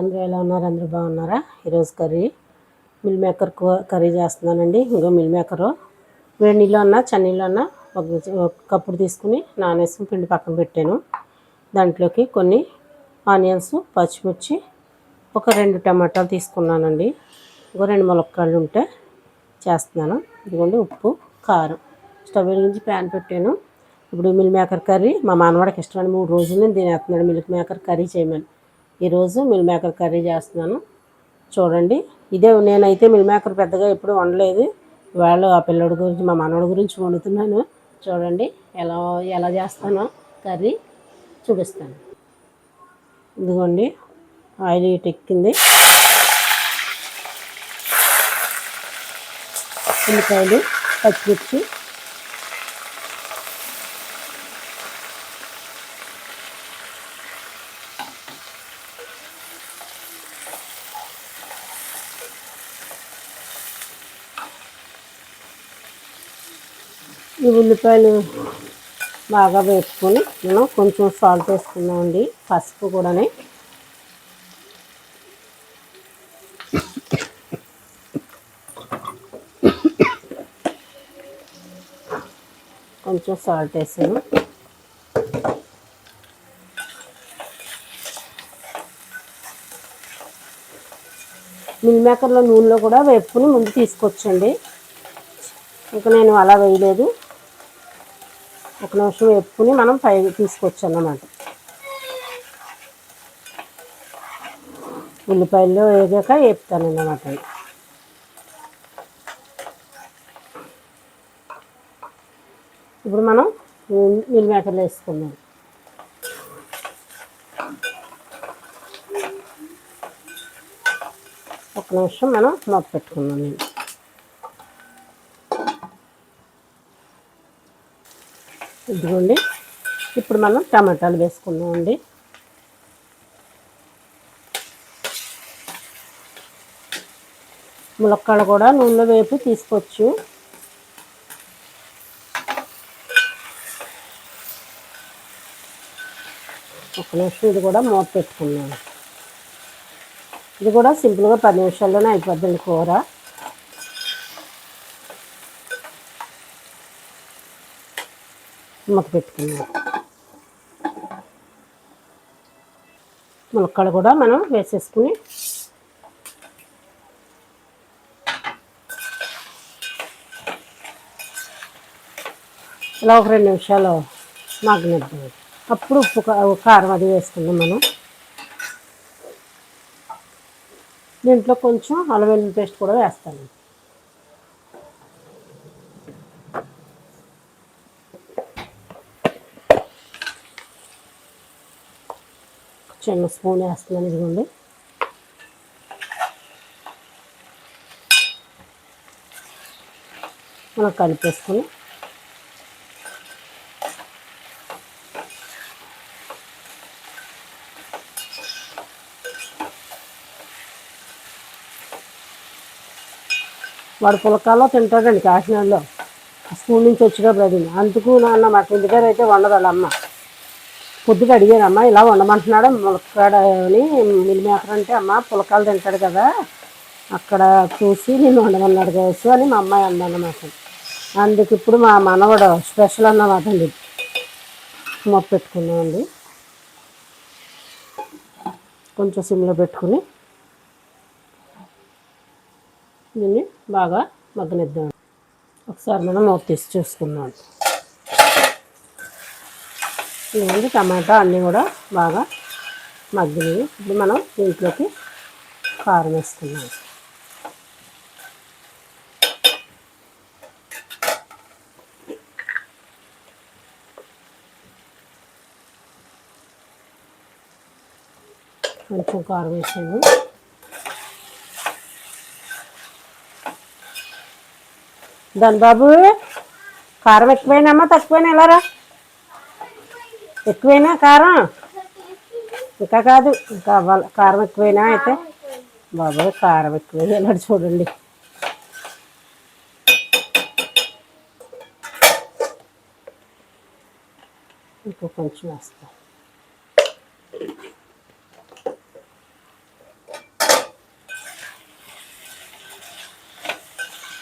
అందరూ ఎలా ఉన్నారు? అందరూ బాగున్నారా? ఈరోజు కర్రీ. మిల్ మేకర్ కర్రీ చేస్తున్నానండి. ఇంకో మిల్ మేకరు. వేడి నీళ్ళు అన్నా చన్నీళ్ళు అన్నా ఒక ఒక కప్పుడు తీసుకుని నానేసుకుని పిండి పక్కన పెట్టాను. దాంట్లోకి కొన్ని ఆనియన్స్ పచ్చిమిర్చి ఒక రెండు టమాటాలు తీసుకున్నానండి. ఇంకో రెండు ములక్కాళ్ళు ఉంటే చేస్తున్నాను. ఇదిగోండి ఉప్పు కారం. స్టవ్ వెలిగించి ప్యాన్ పెట్టాను. ఇప్పుడు మిల్ మేకర్ కర్రీ మా మానవాడికి ఇష్టమైన మూడు రోజులు నేను తినేస్తున్నాడు మిల్క్ మేకర్ కర్రీ చేయమని. ఈరోజు మిల్ మేకర్ కర్రీ చేస్తున్నాను. చూడండి. ఇదే నేనైతే మిల్ మేకర్ పెద్దగా ఎప్పుడు వండలేదు. వాళ్ళు ఆ పిల్లడి గురించి మా మనవడి గురించి వండుతున్నాను. చూడండి ఎలా ఎలా చేస్తానో కర్రీ చూపిస్తాను. ఇదిగోండి. ఆయిల్ ఎక్కింది. ఉల్లిపాయలు పచ్చిమిర్చి ఈ ఉల్లిపాయలు బాగా వేసుకొని మనం కొంచెం సాల్ట్ వేసుకున్నామండి పసుపు కూడానే. కొంచెం సాల్ట్ వేసాను. మిల్ మేకర్లో నూనెలో కూడా వేపుకుని ముందు తీసుకొచ్చండి. ఇంకా నేను అలా వేయలేదు. ఒక నిమిషం వేపుకుని మనం పై తీసుకోవచ్చు అన్నమాట. ఉల్లిపాయలు వేగాక వేపుతాను అన్నమాట ఇప్పుడు మనం మిల్ మేకర్లో వేసుకుందాం. ఒక నిమిషం మనం మూత పెట్టుకుందాం. నేను ఇదిగోండి. ఇప్పుడు మనం టమాటాలు వేసుకుందామండి. ములక్కాడ కూడా నూనెలో వేపి తీసుకోవచ్చు. ఒక నిమిషం ఇది కూడా మూత పెట్టుకున్నాను. ఇది కూడా సింపుల్గా పది నిమిషాల్లోనే అయిపోద్దండి కూర. మూత పెట్టుకున్నాం. ములక్కలు కూడా మనం వేసేసుకుని ఇలా ఒక రెండు నిమిషాలు మగ్గనిద్దాం అప్పుడు ఉప్పు కారం అది వేసుకుందాం మనం. దీంట్లో కొంచెం అల్లం వెల్లుల్లి పేస్ట్ కూడా వేస్తాను. చిన్న స్పూన్ వేస్తున్నాను ఇదిగోండి. మనం కలిపేసుకుని వాడు పులకాల్లో తింటాడండి కాకినాడలో. స్కూల్ నుంచి వచ్చేటప్పుడు అది. అందుకు నాన్న మా ఇంటి దగ్గర అయితే వండదు వాళ్ళ అమ్మ. పొద్దుట అడిగాను అమ్మ ఇలా వండమంటున్నాడు ములక్కాడని అని అంటే అమ్మ పులకాలు తింటాడు కదా అక్కడ చూసి నేను వండమన్నాడు కావచ్చు అని మా అమ్మాయి అందన్నమాట అందుకు ఇప్పుడు మా మనవడు స్పెషల్ అన్నమాట అండి. మొప్ప పెట్టుకున్నామండి కొంచెం సిమ్లో పెట్టుకుని దీన్ని బాగా మగ్గనిద్దాం ఒకసారి మనం మూత తీసి చూసుకున్నాం ఇదిగోండి టమాటా అన్నీ కూడా బాగా మగ్గినవి. ఇప్పుడు మనం దీంట్లోకి కారం వేసుకున్నాం కొంచెం కారం వేసాము దాని బాబు కారం ఎక్కువైనామా తక్కువైనా ఎలా రా? ఎక్కువైనా కారం. ఇంకా కాదు ఇంకా అవ్వాలి. కారం ఎక్కువైనా అయితే. బాబాయ్ కారం ఎక్కువైనాడు చూడండి. ఇంకో కొంచెం వస్తాం.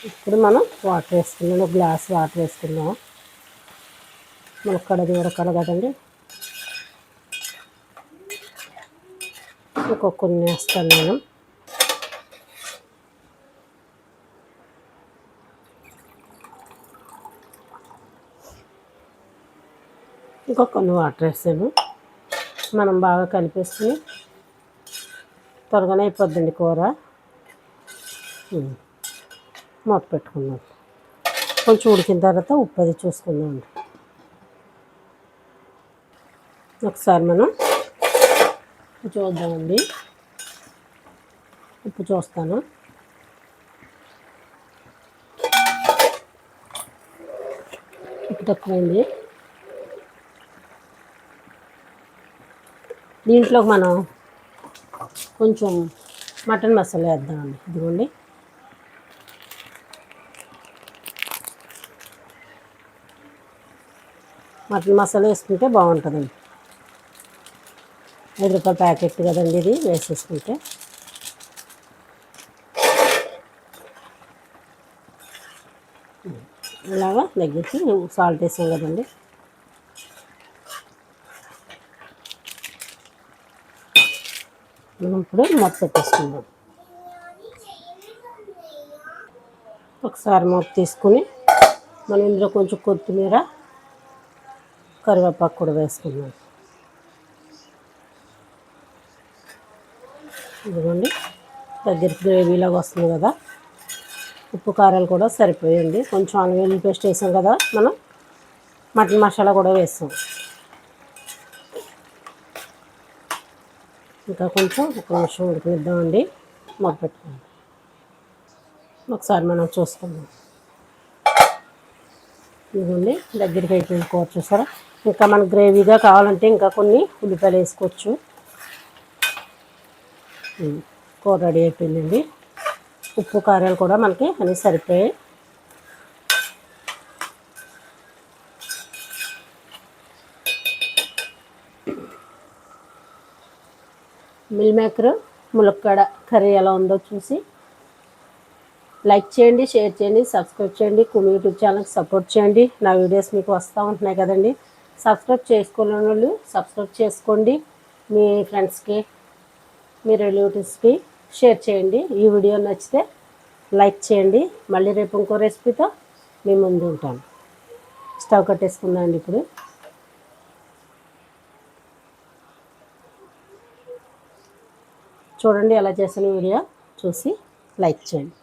ఇప్పుడు మనం వాటర్ వేసుకున్నాం గ్లాస్ వాటర్ వేసుకున్నాం మనకు కడది ఉడకాలి కదండి ఇంకొక కొన్ని వేస్తాను నేను. ఇంకొక కొన్ని వాటర్ వేసాను. మనం బాగా కలిపేసుకుని త్వరగానే అయిపోద్దండి కూర. మూత పెట్టుకుందాం కొంచెం ఉడికిన తర్వాత ఉప్పు అది చూసుకుందాం అండి ఒకసారి మనం ఉప్పు చూద్దామండి. ఉప్పు చూస్తాను. ఉప్పు తక్కువైంది. దీంట్లో మనం కొంచెం మటన్ మసాలా వేద్దామండి. ఇదిగోండి. మటన్ మసాలా వేసుకుంటే బాగుంటుందండి. ఐదు రూపాయల ప్యాకెట్ కదండి ఇది వేసేసుకుంటే. ఇలాగా దగ్గరికి సాల్ట్ వేసాం కదండి. మనం ఇప్పుడు మూత పెట్టేసుకుందాం. ఒకసారి మూత తీసుకుని మనం ఇందులో కొంచెం కొత్తిమీర కరివేపాకు కూడా వేసుకున్నాం ఇదిగోండి. దగ్గరికి గ్రేవీలాగా వస్తుంది కదా. ఉప్పు కారాలు కూడా సరిపోయండి. కొంచెం అల్లం పేస్ట్ వేసాం కదా మనం. మటన్ మసాలా కూడా వేస్తాం ఇంకా కొంచెం ఒక నిమిషం ఉడికిద్దామండి మొదలు ఒకసారి మనం చూసుకుందాం. ఇదిగోండి దగ్గరికి అయిపోయింది కూర చూసారా? ఇంకా మనకు గ్రేవీగా కావాలంటే ఇంకా కొన్ని ఉల్లిపాయలు వేసుకోవచ్చు. కూర రెడీ అయిపోయిందండి. ఉప్పు కారాలు కూడా మనకి అన్నీ సరిపోయాయి. మిల్ మేకర్ ములక్కాడ కర్రీ ఎలా ఉందో చూసి లైక్ చేయండి షేర్ చేయండి సబ్స్క్రైబ్ చేయండి కుమి యూట్యూబ్ ఛానల్కి సపోర్ట్ చేయండి. నా వీడియోస్ మీకు వస్తూ ఉంటున్నాయి కదండి. సబ్స్క్రైబ్ చేసుకోలేని వాళ్ళు సబ్స్క్రైబ్ చేసుకోండి. మీ ఫ్రెండ్స్కి మీరు రిలేటివ్స్కి షేర్ చేయండి. ఈ వీడియో నచ్చితే లైక్ చేయండి. మళ్ళీ రేపు ఇంకో రెసిపీతో మీ ముందు ఉంటాను స్టవ్ కట్టేసుకుందాం అండి ఇప్పుడు. చూడండి ఎలా చేసిన వీడియో. చూసి లైక్ చేయండి.